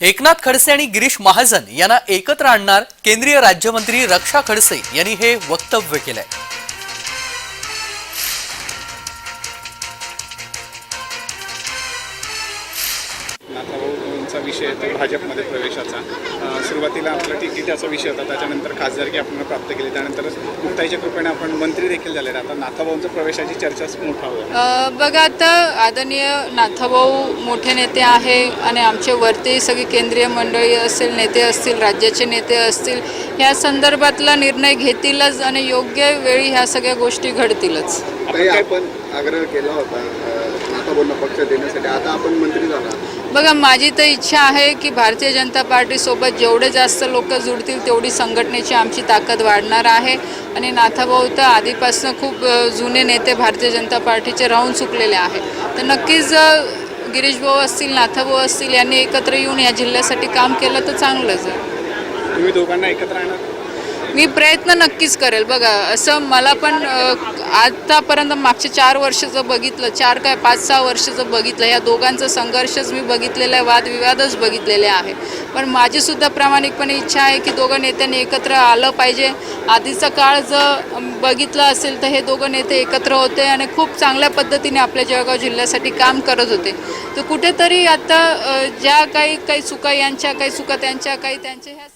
एकनाथ खडसे आणि गिरीश महाजन यांना एकत्र आणणार केंद्रीय राज्यमंत्री रक्षा खडसे यांनी हे वक्तव्य केलंय. नाथाभाऊंचा विषय तो भाजपमध्ये प्रवेशाचा. सुरुवातीला आपला तिकिटाचा विषय होता त्याच्यानंतर खासदारकी आपण प्राप्त केली. त्यानंतर मुक्ताईच्या कृपेने आपण मंत्री देखील झाले आता नाथाभाऊंच्या प्रवेशाची चर्चाच मोठा होईल. बघा आता आदरणीय नाथाभाऊ मोठे नेते आहे आणि आमचे वरती सगळी केंद्रीय मंडळी असेल नेते असतील राज्याचे नेते असतील ह्या संदर्भातला निर्णय घेतीलच आणि योग्य वेळी ह्या सगळ्या गोष्टी घडतीलच. आपण आग्रह केला होता पक्ष देण्यासाठी. आता आपण मंत्री झाला. बघा माझी तर इच्छा आहे की भारतीय जनता पार्टीसोबत जेवढे जास्त लोक जुडतील तेवढी संघटनेची आमची ताकद वाढणार आहे. आणि नाथाभाऊ तर आधीपासून खूप जुने नेते भारतीय जनता पार्टीचे राहून चुकलेले आहे तर नक्कीच गिरीश भाऊ असतील नाथाभाऊ असतील यांनी एकत्र येऊन या जिल्ह्यासाठी काम केलं तर चांगलंच आहे. तुम्ही दोघांना एकत्र आणा. मी प्रयत्न नक्कीच करेल. बघा असं मला पण आतापर्यंत मागच्या चार वर्षाचं बघितलं चार काय पाच सहा वर्षाचं बघितलं या दोघांचा संघर्षच मी बघितलेला आहे वादविवादच बघितलेले आहे. पण माझीसुद्धा प्रामाणिकपणे इच्छा आहे की दोघं नेत्यांनी एकत्र आलं पाहिजे. आधीचा काळ जर बघितलं असेल तर हे दोघं नेते एकत्र होते आणि खूप चांगल्या पद्धतीने आपल्या जळगाव जिल्ह्यासाठी काम करत होते. तर कुठेतरी आता ज्या काही काही चुका यांच्या काही चुका त्यांच्या काही त्यांच्या ह्या